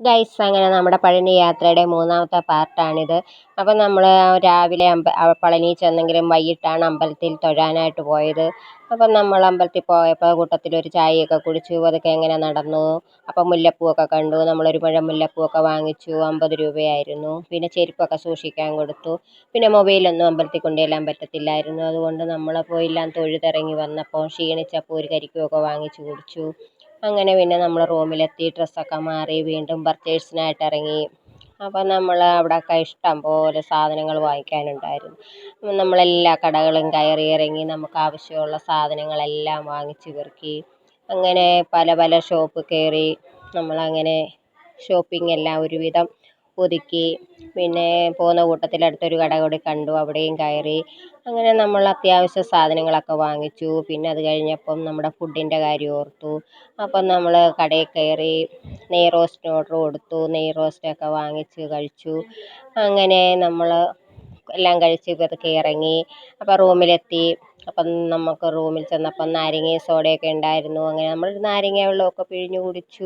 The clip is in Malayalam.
ഗൈസ് അങ്ങനെ നമ്മുടെ പഴനി യാത്രയുടെ മൂന്നാമത്തെ പാർട്ടാണിത്. അപ്പം നമ്മൾ രാവിലെ അമ്പ പളനി ചെന്നെങ്കിലും വൈകിട്ടാണ് അമ്പലത്തിൽ തൊഴാനായിട്ട് പോയത്. അപ്പം നമ്മൾ അമ്പലത്തിൽ പോയപ്പോൾ കൂട്ടത്തിൽ ഒരു ചായയൊക്കെ കുടിച്ചു. അതൊക്കെ എങ്ങനെ നടന്നു? അപ്പം മുല്ലപ്പൂവൊക്കെ കണ്ടു. നമ്മളൊരു മുഴം മുല്ലപ്പൂവൊക്കെ വാങ്ങിച്ചു. അമ്പത് രൂപയായിരുന്നു. പിന്നെ ചെരുപ്പൊക്കെ സൂക്ഷിക്കാൻ കൊടുത്തു. പിന്നെ മൊബൈലൊന്നും അമ്പലത്തിൽ കൊണ്ടുചെല്ലാൻ പറ്റത്തില്ലായിരുന്നു. അതുകൊണ്ട് നമ്മൾ പോയെല്ലാം തൊഴുതിറങ്ങി വന്നപ്പോൾ ക്ഷീണിച്ചപ്പോൾ ഒരു കരിക്കുമൊക്കെ വാങ്ങിച്ചു കുടിച്ചു. അങ്ങനെ പിന്നെ നമ്മൾ റൂമിലെത്തി ഡ്രസ്സൊക്കെ മാറി വീണ്ടും പർച്ചേഴ്സിനായിട്ട് ഇറങ്ങി അപ്പം നമ്മൾ അവിടെയൊക്കെ ഇഷ്ടം പോലെ സാധനങ്ങൾ വാങ്ങിക്കാനുണ്ടായിരുന്നു. നമ്മളെല്ലാ കടകളും കയറി ഇറങ്ങി നമുക്ക് ആവശ്യമുള്ള സാധനങ്ങളെല്ലാം വാങ്ങിച്ച് പെറുക്കി. അങ്ങനെ പല പല ഷോപ്പ് കയറി നമ്മളങ്ങനെ ഷോപ്പിംഗ് എല്ലാം ഒരുവിധം ഒതുക്കി. പിന്നെ പോകുന്ന കൂട്ടത്തിൽ അടുത്തൊരു കട കൂടി കണ്ടു. അവിടെയും കയറി. അങ്ങനെ നമ്മൾ അത്യാവശ്യ സാധനങ്ങളൊക്കെ വാങ്ങിച്ചു. പിന്നെ അത് കഴിഞ്ഞപ്പം നമ്മുടെ ഫുഡിന്റെ കാര്യം ഓർത്തു. അപ്പം നമ്മൾ കടയിൽ കയറി നെയ് റോസ്റ്റിന് ഓർഡർ കൊടുത്തു. നെയ് റോസ്റ്റൊക്കെ വാങ്ങിച്ച് കഴിച്ചു. അങ്ങനെ നമ്മൾ എല്ലാം കഴിച്ച് പതുക്കെ ഇറങ്ങി. അപ്പം റൂമിലെത്തി. അപ്പം നമുക്ക് റൂമിൽ ചെന്നപ്പം നാരങ്ങയും സോഡയൊക്കെ ഉണ്ടായിരുന്നു. അങ്ങനെ നമ്മൾ നാരങ്ങ വെള്ളമൊക്കെ പിഴിഞ്ഞ് കുടിച്ചു.